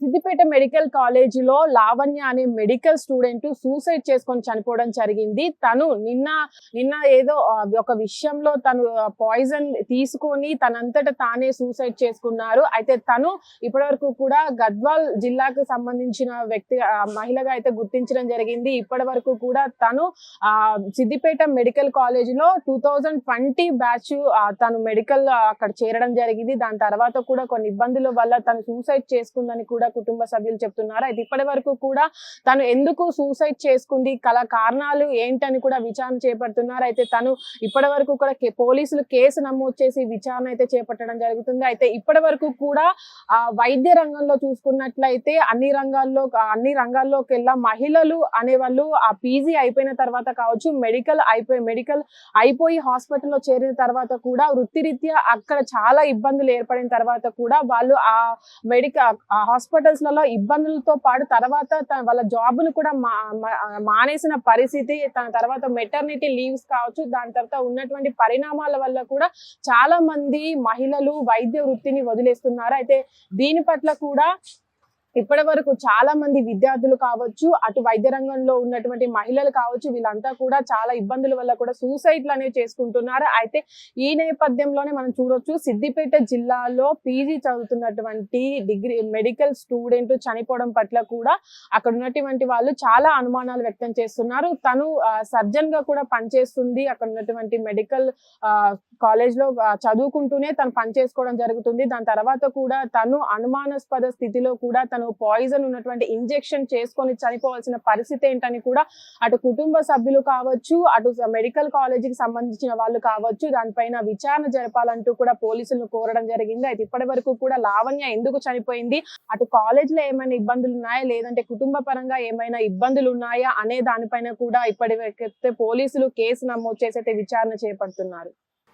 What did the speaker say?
Siddipet medical కాలేజీలో లావణ్య అనే medical student suicide చేసుకొని చనిపోవడం జరిగింది. తను నిన్న నిన్న ఏదో ఒక విషయంలో తను పాయిజన్ తీసుకొని తనంతట తానే సూసైడ్ చేసుకున్నారు. అయితే తను ఇప్పటివరకు కూడా గద్వాల్ జిల్లాకు సంబంధించిన వ్యక్తి ఆ, మహిళగా అయితే గుర్తించడం జరిగింది. ఇప్పటి వరకు కూడా తను ఆ సిద్దిపేట మెడికల్ కాలేజీలో టూ థౌజండ్ ట్వంటీ బ్యాచ్ తను మెడికల్ అక్కడ చేరడం జరిగింది. దాని తర్వాత కూడా కొన్ని ఇబ్బందుల వల్ల తను సూసైడ్ చేసుకుందని కూడా కుటుంబ సభ్యులు చెప్తున్నారు? అయితే ఇప్పటి వరకు కూడా తను ఎందుకు సూసైడ్ చేసుకుంది? కల కారణాలు ఏంటని కూడా విచారణ చేపడుతున్నారు. అయితే తను ఇప్పటి వరకు కూడా పోలీసులు కేసు నమోదు చేసి విచారణ అయితే చేపట్టడం జరుగుతుంది. అయితే ఇప్పటి వరకు కూడా ఆ వైద్య రంగంలో చూసుకున్నట్లయితే అన్ని రంగాల్లో అన్ని రంగాల్లోకి వెళ్ళా మహిళలు అనేవాళ్ళు ఆ పీజీ అయిపోయిన తర్వాత కావచ్చు మెడికల్ అయిపోయి మెడికల్ అయిపోయి హాస్పిటల్లో చేరిన తర్వాత కూడా వృత్తిరీత్యా అక్కడ చాలా ఇబ్బందులు ఏర్పడిన తర్వాత కూడా వాళ్ళు ఆ మెడికల్ హాస్పిటల్ హాస్పిటల్స్లలో ఇబ్బందులతో పాటు తర్వాత తన వాళ్ళ జాబ్ను కూడా మా- మానేసిన పరిస్థితి తన తర్వాత మెటర్నిటీ లీవ్స్ కావచ్చు దాని తర్వాత ఉన్నటువంటి పరిణామాల వల్ల కూడా చాలా మంది మహిళలు వైద్య వృత్తిని వదిలేస్తున్నారు. అయితే దీని పట్ల కూడా ఇప్పటి వరకు చాలా మంది విద్యార్థులు కావచ్చు అటు వైద్య రంగంలో ఉన్నటువంటి మహిళలు కావచ్చు వీళ్ళంతా కూడా చాలా ఇబ్బందుల వల్ల కూడా సూసైడ్లు అనేవి చేసుకుంటున్నారు. అయితే ఈ నేపథ్యంలోనే మనం చూడొచ్చు సిద్దిపేట జిల్లాలో పీజీ చదువుతున్నటువంటి డిగ్రీ మెడికల్ స్టూడెంట్ చనిపోవడం పట్ల కూడా అక్కడ ఉన్నటువంటి వాళ్ళు చాలా అనుమానాలు వ్యక్తం చేస్తున్నారు. తను సర్జన్గా కూడా పనిచేస్తుంది. అక్కడ ఉన్నటువంటి మెడికల్ కాలేజ్లో చదువుకుంటూనే తను పనిచేసుకోవడం జరుగుతుంది. దాని తర్వాత కూడా తను అనుమానాస్పద స్థితిలో కూడా తను పాయిజన్ ఉన్నటువంటి ఇంజెక్షన్ చేసుకొని చనిపోవాల్సిన పరిస్థితి ఏంటని కూడా అటు కుటుంబ సభ్యులు కావచ్చు అటు మెడికల్ కాలేజీకి సంబంధించిన వాళ్ళు కావచ్చు దానిపైన విచారణ జరపాలంటూ కూడా పోలీసులను కోరడం జరిగింది. అయితే ఇప్పటి వరకు కూడా లావణ్య ఎందుకు చనిపోయింది? అటు కాలేజ్లో ఏమైనా ఇబ్బందులు ఉన్నాయా? లేదంటే కుటుంబ పరంగా ఏమైనా ఇబ్బందులు ఉన్నాయా? అనే దానిపైన కూడా ఇప్పటివరకైతే పోలీసులు కేసు నమోదు చేసి అయితే విచారణ చేపడుతున్నారు.